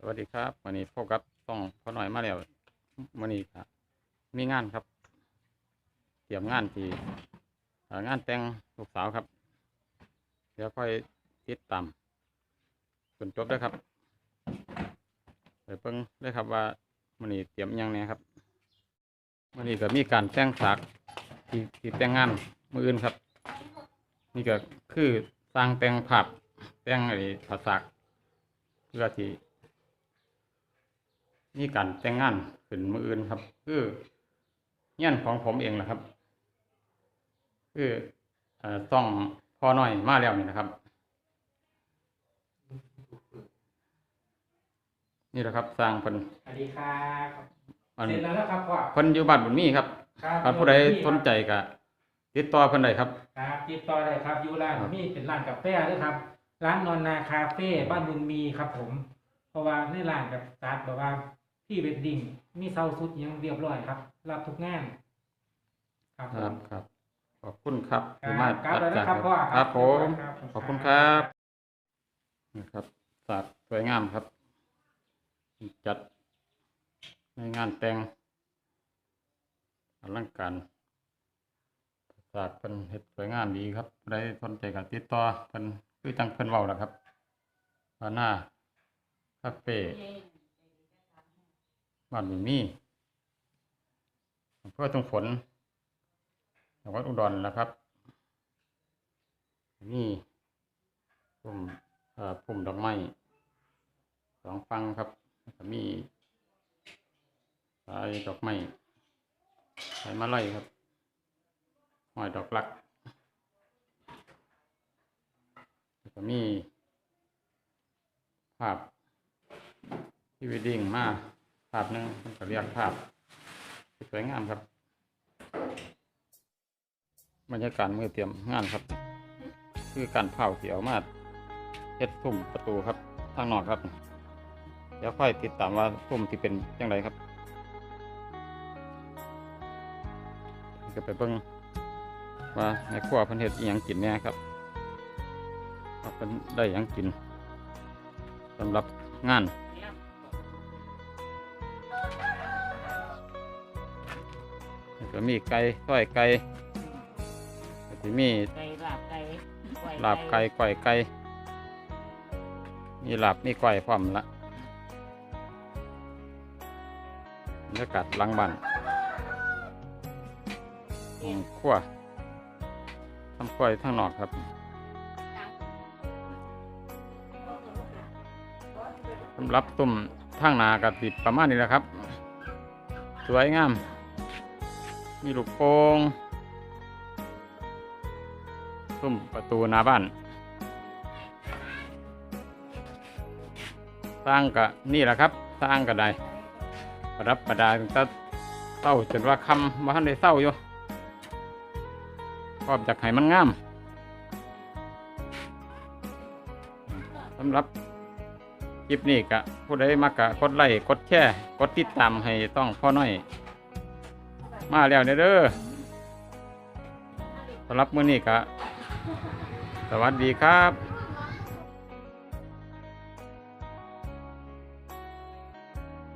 สวัสดีครับวันนี้พบกับต้องพอหน่อยมาแล้ววันนี้ครับมีงานครับ เตรียมงานที่งานแต่งลูกสาวครับ เดี๋ยวค่อยติดตามจนจบได้ครับไปเพิ่งได้ครับว่าวันนี้เตรียมยังเนี่ยครับวันนี้ก็มีการแต่งฉากที่ที่แต่งงานมืออื่นครับ นี่ก็คือสร้างแต่งภาพแต่งอะไอ้ภาษากเพื่อที่ มีการแต่งงานขึ้นมืออื่นครับ คือเงี้ยนของผมเองแหละครับ คือเอ่อต้องพอหน่อยมาแล้วนี่นะครับ นี่แหละครับสร้างเพิ่นสวัสดีครับอันเสร็จแล้วนะครับพ่อเพิ่นอยู่บ้านบุญมีครับครับถ้าผู้ใดสนใจก็ติดต่อเพิ่นได้ครับครับติดต่อได้ครับอยู่ร้านครับมีเป็นร้านกาแฟด้วยครับ ร้านนอนนาคาเฟ่บ้านบุญมีครับผม เพราะว่าในร้านกับสตาร์ทแบบว่า ที่เวดดิ้งมีเซาสุดหยังเรียบร้อยครับ รับทุกงาน ครับผครับมครับ ขอบคุณครับครับที่มาครับจัดแล้วจัดนะครับพ่อครับผมครับขอบคุณครับนะครับสาดสวยงามครับ จัดในงานแต่งอลังการสาดเป็นเห็ดสวยงามดีครับใครสนใจก็ติดต่อเพิ่นคือจังเพิ่นเว้าแหละครับบาหน้าคาเฟ่ บ้านบุญมีอำเพื่อตรงฝนจังหวัดอุดรนะครับนี่ปุ่มปุ่มดอกไม้สองฟังครับมีสายดอกไม้สายมะไล่ครับหอยดอกลักก็มีภาพที่วีดิ้งมา ภาพนึงมันก็เรียกภาพที่สวยงามครับบรรยากาศเมื่อเตรียมงานครับ คือการเผาเสียวมาเฮ็ดทุ่มประตูครับทางนอกครับ เดี๋ยวค่อยติดตามว่าทุ่มที่เป็นยังไงครับก็ไปเบิ่งว่าในครัวเพิ่นเฮ็ดอีหยังกินแหน่ครับเพิ่นได้หยังกินสำหรับงาน ก็มีไก่ต้อยไก่แล้วก็มีไก่ลาบไก่ก้อยลาบไก่ก้อยไก่มีลาบมีก้อยพร้อมละบรรยากาศหลังบ้านห้องครัวทำกล้วยทั้งนอกครับสำหรับตุ่มทางหนากระติดประมาณนี้แหละครับ สวยงาม มีลูกโป่งตุ่มประตูหน้าบ้านสร้างกะนี่แหละครับ สร้างกะได้ประดับประดาตั้งแต่เศร้าจนว่าคำว่าท่านได้เศร้าอยู่พร้อมจากให้มันงามสำหรับคลิปนี้กะผู้ใดมากะกดไลค์กดแชร์กดติดตามให้ต้องพ่อน้อย มาแล้วเด้อสำหรับมื้อนี้กะสวัสดีครับ